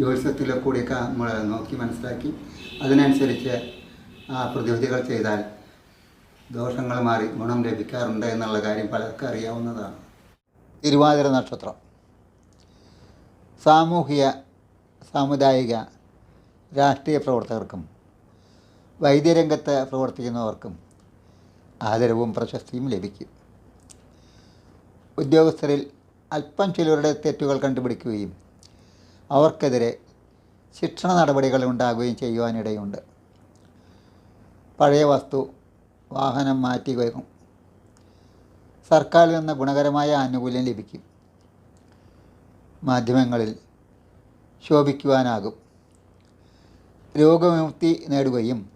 ജ്യോതിഷത്തിലെ കൂടിയൊക്കെ നമ്മൾ നോക്കി മനസ്സിലാക്കി. അതിനനുസരിച്ച് ആ പ്രതിവിധികൾ ചെയ്താൽ ദോഷങ്ങൾ മാറി ഗുണം ലഭിക്കാറുണ്ട് എന്നുള്ള കാര്യം പലർക്കും അറിയാവുന്നതാണ്. തിരുവാതിര നക്ഷത്രം. സാമൂഹിക സാമുദായിക രാഷ്ട്രീയ പ്രവർത്തകർക്കും വൈദ്യരംഗത്ത് പ്രവർത്തിക്കുന്നവർക്കും ആദരവും പ്രശസ്തിയും ലഭിക്കും. ഉദ്യോഗസ്ഥരിൽ അല്പം ചിലരുടെ തെറ്റുകൾ കണ്ടുപിടിക്കുകയും അവർക്കെതിരെ ശിക്ഷണ നടപടികൾ ഉണ്ടാകുകയും ചെയ്യുവാനിടയുണ്ട്. പഴയ വസ്തു വാഹനം മാറ്റി വയ്ക്കും. സർക്കാരിൽ നിന്ന് ഗുണകരമായ ആനുകൂല്യം ലഭിക്കും. മാധ്യമങ്ങളിൽ ശോഭിക്കുവാനാകും. രോഗവിമുക്തി നേടുകയും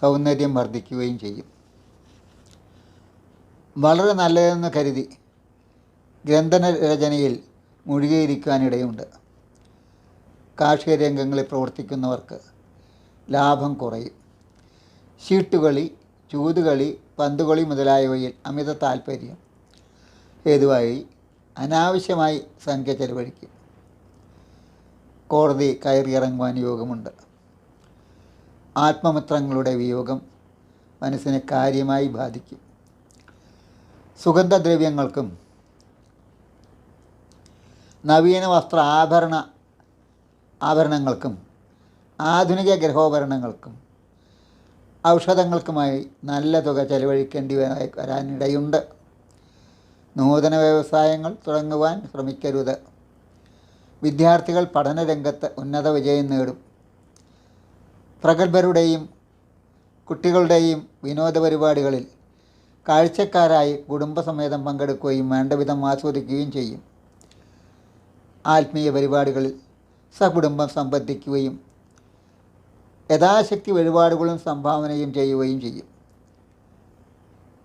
സൗന്ദര്യം വർദ്ധിക്കുകയും ചെയ്യും. വളരെ നല്ലതെന്ന് കരുതി ഗ്രന്ഥന രചനയിൽ മുഴുകിയിരിക്കാനിടയുണ്ട് കാർഷിക രംഗങ്ങളിൽ പ്രവർത്തിക്കുന്നവർക്ക് ലാഭം കുറയും. ചീട്ടുകളി ചൂതുകളി പന്തുകളി മുതലായവയിൽ അമിത താല്പര്യം ഹേതുവായി അനാവശ്യമായി സംഖ്യ ചെലവഴിക്കും. കോടതി കയറിയിറങ്ങുവാൻ യോഗമുണ്ട്. ആത്മമിത്രങ്ങളുടെ വിയോഗം മനസ്സിനെ കാര്യമായി ബാധിക്കും. സുഗന്ധദ്രവ്യങ്ങൾക്കും നവീന വസ്ത്ര ആഭരണ ആഭരണങ്ങൾക്കും ആധുനിക ഗ്രഹോപകരണങ്ങൾക്കും ഔഷധങ്ങൾക്കുമായി നല്ല തുക ചെലവഴിക്കേണ്ടി വരാ- വരാനിടയുണ്ട്. നൂതന വ്യവസായങ്ങൾ തുടങ്ങുവാൻ ശ്രമിക്കരുത്. വിദ്യാർത്ഥികൾ പഠനരംഗത്ത് ഉന്നത വിജയം നേടും. പ്രഗത്ഭരുടെയും കുട്ടികളുടെയും വിനോദ പരിപാടികളിൽ കാഴ്ചക്കാരായി കുടുംബസമേതം പങ്കെടുക്കുകയും വേണ്ടവിധം ആസ്വദിക്കുകയും ചെയ്യും. ആത്മീയ പരിപാടികളിൽ സകുടുംബം സംബന്ധിക്കുകയും യഥാശക്തി വഴിപാടുകളും സംഭാവനയും ചെയ്യുകയും ചെയ്യും.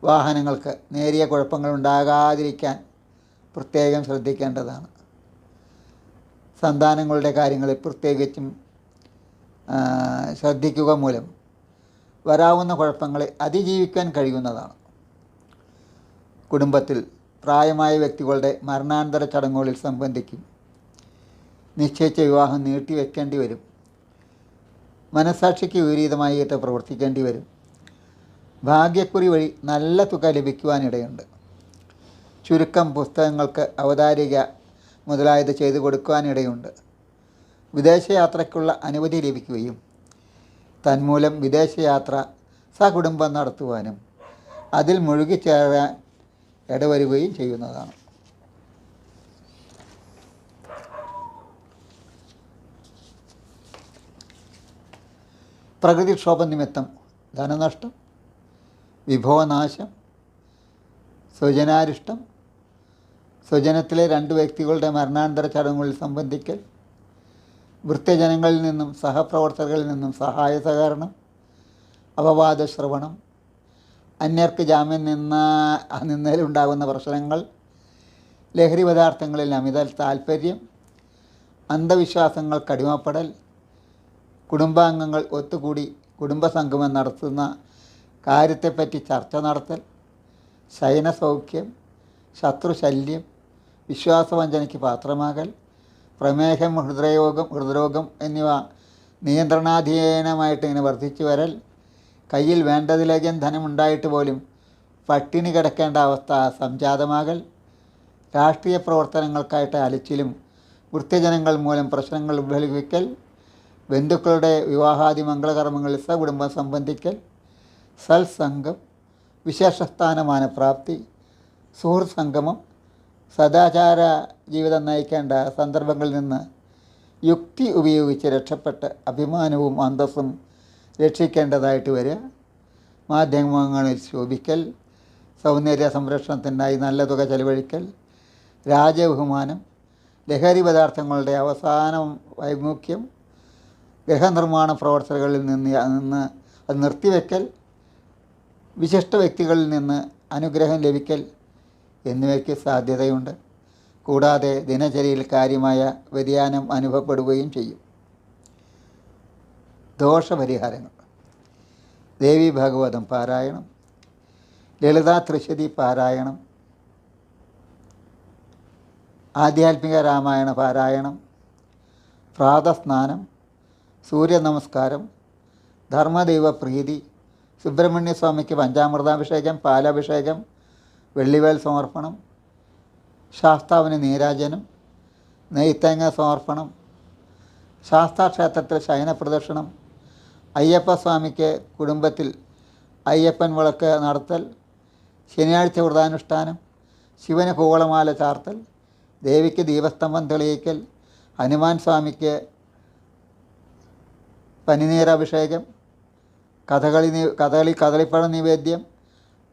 വാഹനങ്ങൾക്ക് നേരിയ കുഴപ്പങ്ങൾ ഉണ്ടാകാതിരിക്കാൻ പ്രത്യേകം ശ്രദ്ധിക്കേണ്ടതാണ്. സന്താനങ്ങളുടെ കാര്യങ്ങളിൽ പ്രത്യേകിച്ചും ശ്രദ്ധിക്കുക മൂലം വരാവുന്ന കുഴപ്പങ്ങളെ അതിജീവിക്കാൻ കഴിയുന്നതാണ്. കുടുംബത്തിൽ പ്രായമായ വ്യക്തികളുടെ മരണാനന്തര ചടങ്ങുകളിൽ സംബന്ധിക്കും നിശ്ചയിച്ച വിവാഹം നീട്ടിവെക്കേണ്ടി വരും. മനസാക്ഷിക്ക് വിപരീതമായിട്ട് പ്രവർത്തിക്കേണ്ടി വരും. ഭാഗ്യക്കുറി വഴി നല്ല തുക ലഭിക്കുവാനിടയുണ്ട്. ചുരുക്കം പുസ്തകങ്ങൾക്ക് അവതാരിക മുതലായത് ചെയ്തു കൊടുക്കുവാനിടയുണ്ട്. വിദേശയാത്രയ്ക്കുള്ള അനുമതി ലഭിക്കുകയും തന്മൂലം വിദേശയാത്ര സകുടുംബം നടത്തുവാനും അതിൽ മുഴുകിച്ചേരാൻ ഇടവരുകയും ചെയ്യുന്നതാണ്. പ്രകൃതിക്ഷോഭം നിമിത്തം ധനനഷ്ടം വിഭവനാശം സ്വജനാരിഷ്ടം സ്വജനത്തിലെ രണ്ട് വ്യക്തികളുടെ മരണാനന്തര ചടങ്ങുകളിൽ സംബന്ധിക്കൽ വൃത്യജനങ്ങളിൽ നിന്നും സഹപ്രവർത്തകരിൽ നിന്നും സഹായ സഹകരണം അപവാദ ശ്രവണം അന്യർക്ക് ജാമ്യം നിന്ന നിന്നതിലുണ്ടാകുന്ന പ്രശ്നങ്ങൾ ലഹരി പദാർത്ഥങ്ങളിൽ അമിത താൽപ്പര്യം അന്ധവിശ്വാസങ്ങൾക്ക് അടിമപ്പെടൽ കുടുംബാംഗങ്ങൾ ഒത്തുകൂടി കുടുംബസംഗമം നടത്തുന്ന കാര്യത്തെപ്പറ്റി ചർച്ച നടത്തൽ ശയനസൗഖ്യം ശത്രുശല്യം വിശ്വാസവഞ്ചനയ്ക്ക് പാത്രമാകൽ പ്രമേഹം ഹൃദയരോഗം ഹൃദ്രോഗം എന്നിവ നിയന്ത്രണാധീനമായിട്ട് ഇങ്ങനെ വർദ്ധിച്ചു വരൽ കയ്യിൽ വേണ്ടതിലേക്കും ധനമുണ്ടായിട്ട് പോലും പട്ടിണി കിടക്കേണ്ട അവസ്ഥ സംജാതമാകൽ രാഷ്ട്രീയ പ്രവർത്തനങ്ങൾക്കായിട്ട് അലച്ചിലും വൃത്യജനങ്ങൾ മൂലം പ്രശ്നങ്ങൾ ഉത്ഭവിക്കൽ ബന്ധുക്കളുടെ വിവാഹാദി മംഗളകർമ്മങ്ങളിൽ സകുടുംബം സംബന്ധിക്കൽ സൽസംഗം വിശേഷസ്ഥാനമാന പ്രാപ്തി സുഹൃത് സംഗമം സദാചാര ജീവിതം നയിക്കേണ്ട സന്ദർഭങ്ങളിൽ നിന്ന് യുക്തി ഉപയോഗിച്ച് രക്ഷപ്പെട്ട് അഭിമാനവും അന്തസ്സും രക്ഷിക്കേണ്ടതായിട്ട് വരിക. മാധ്യമങ്ങളിൽ ശോഭിക്കൽ സൗന്ദര്യ സംരക്ഷണത്തിനായി നല്ല തുക ചെലവഴിക്കൽ രാജബഹുമാനം ലഹരി പദാർത്ഥങ്ങളുടെ അവസാനം വൈമുഖ്യം ഗൃഹനിർമ്മാണ പ്രവർത്തനങ്ങളിൽ നിന്ന് നിന്ന് അത് നിർത്തിവെക്കൽ വിശിഷ്ട വ്യക്തികളിൽ നിന്ന് അനുഗ്രഹം ലഭിക്കൽ എന്നിവയ്ക്ക് സാധ്യതയുണ്ട്. കൂടാതെ ദിനചര്യയിൽ കാര്യമായ വ്യതിയാനം അനുഭവപ്പെടുകയും ചെയ്യും. ദോഷപരിഹാരങ്ങൾ. ദേവി ഭാഗവതം പാരായണം. ലളിതാ ത്രിശതി പാരായണം. ആധ്യാത്മിക രാമായണ പാരായണം. പ്രാതസ്നാനം. സൂര്യനമസ്കാരം ധർമ്മദൈവ പ്രീതി സുബ്രഹ്മണ്യസ്വാമിക്ക് പഞ്ചാമൃതാഭിഷേകം പാലാഭിഷേകം വെള്ളിവേൽ സമർപ്പണം ശാസ്താവിന് നീരാജനം നെയ്ത്തേങ്ങ സമർപ്പണം ശാസ്താക്ഷേത്രത്തിൽ ശയന പ്രദക്ഷിണം അയ്യപ്പസ്വാമിക്ക് കുടുംബത്തിൽ അയ്യപ്പൻ വിളക്ക് നടത്തൽ ശനിയാഴ്ച വ്രതാനുഷ്ഠാനം ശിവന് കൂവളമാല ചാർത്തൽ ദേവിക്ക് ദീപസ്തംഭം തെളിയിക്കൽ ഹനുമാൻ സ്വാമിക്ക് പനിനീരഭിഷേകം കഥകളി കഥകളി കദളിപ്പഴ നിവേദ്യം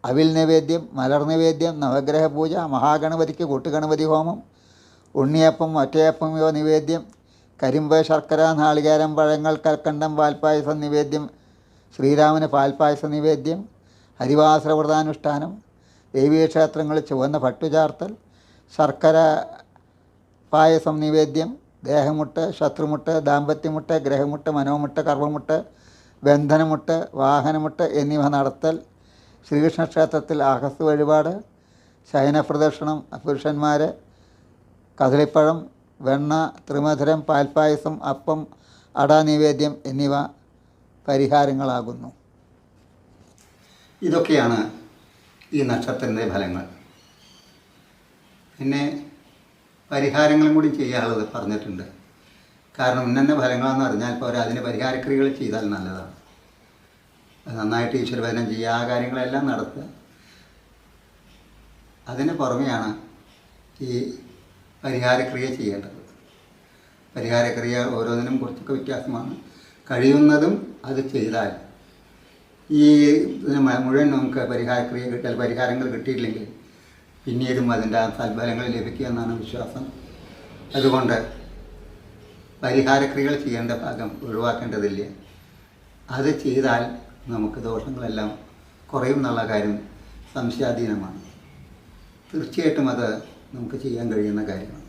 അവിൽ നിവേദ്യം മലർ നിവേദ്യം നവഗ്രഹ പൂജ മഹാഗണപതിക്ക് കൂട്ടുഗണപതി ഹോമം ഉണ്ണിയപ്പം ഒറ്റയപ്പം ഇവ നിവേദ്യം കരിമ്പ് ശർക്കര നാളികേരം പഴങ്ങൾ കൽക്കണ്ടം പാൽപ്പായസം നിവേദ്യം ശ്രീരാമന് പാൽപ്പായസ നിവേദ്യം ഹരിവാസര വ്രതാനുഷ്ഠാനം ദേവീക്ഷേത്രങ്ങളിൽ ചുവന്ന പട്ടുചാർത്തൽ ശർക്കര പായസം നിവേദ്യം ദേഹമുട്ട് ശത്രുമുട്ട് ദാമ്പത്യമുട്ട് ഗ്രഹമുട്ട് മനോമുട്ട് കർമ്മമുട്ട് ബന്ധനമുട്ട് വാഹനമുട്ട് എന്നിവ നടത്തൽ ശ്രീകൃഷ്ണ ക്ഷേത്രത്തിൽ ആഹസ് വഴിപാട് ശയനപ്രദക്ഷിണം പുരുഷന്മാർ കദളിപ്പഴം വെണ്ണ ത്രിമധുരം പാൽപ്പായസം അപ്പം അടാ നിവേദ്യം എന്നിവ പരിഹാരങ്ങളാകുന്നു. ഇതൊക്കെയാണ് ഈ നക്ഷത്രത്തിന്റെ ഫലങ്ങൾ. പിന്നെ പരിഹാരങ്ങളും കൂടി ചെയ്യാനുള്ളത് പറഞ്ഞിട്ടുണ്ട്. കാരണം ഉന്നന്ന ഫലങ്ങളെന്ന് പറഞ്ഞാൽ പോരാ അതിന് പരിഹാരക്രിയകൾ ചെയ്താൽ നല്ലതാണ്. നന്നായിട്ട് ഈശ്വരഭജനം ചെയ്യുക ആ കാര്യങ്ങളെല്ലാം നടത്തുക. അതിന് പുറമെയാണ് ഈ പരിഹാരക്രിയ ചെയ്യേണ്ടത്. പരിഹാരക്രിയ ഓരോന്നിനും കുറച്ചൊക്കെ വ്യത്യാസമാണ്. കഴിയുന്നതും അത് ചെയ്താൽ ഈ മുഴുവൻ നമുക്ക് പരിഹാരക്രിയ കിട്ടിയാൽ പരിഹാരങ്ങൾ കിട്ടിയില്ലെങ്കിൽ പിന്നീടും അതിന്റെ സൽഫലങ്ങൾ ലഭിക്കുമെന്നാണ് വിശ്വാസം. അതുകൊണ്ട് പരിഹാരക്രിയകൾ ചെയ്യേണ്ട ഭാഗം ഒഴിവാക്കേണ്ടതില്ല. അത് ചെയ്താൽ നമുക്ക് ദോഷങ്ങളെല്ലാം കുറയും എന്നുള്ള കാര്യം സംശയാധീനമാണ്. തീർച്ചയായിട്ടും അത് നമുക്ക് ചെയ്യാൻ കഴിയുന്ന കാര്യമാണ്.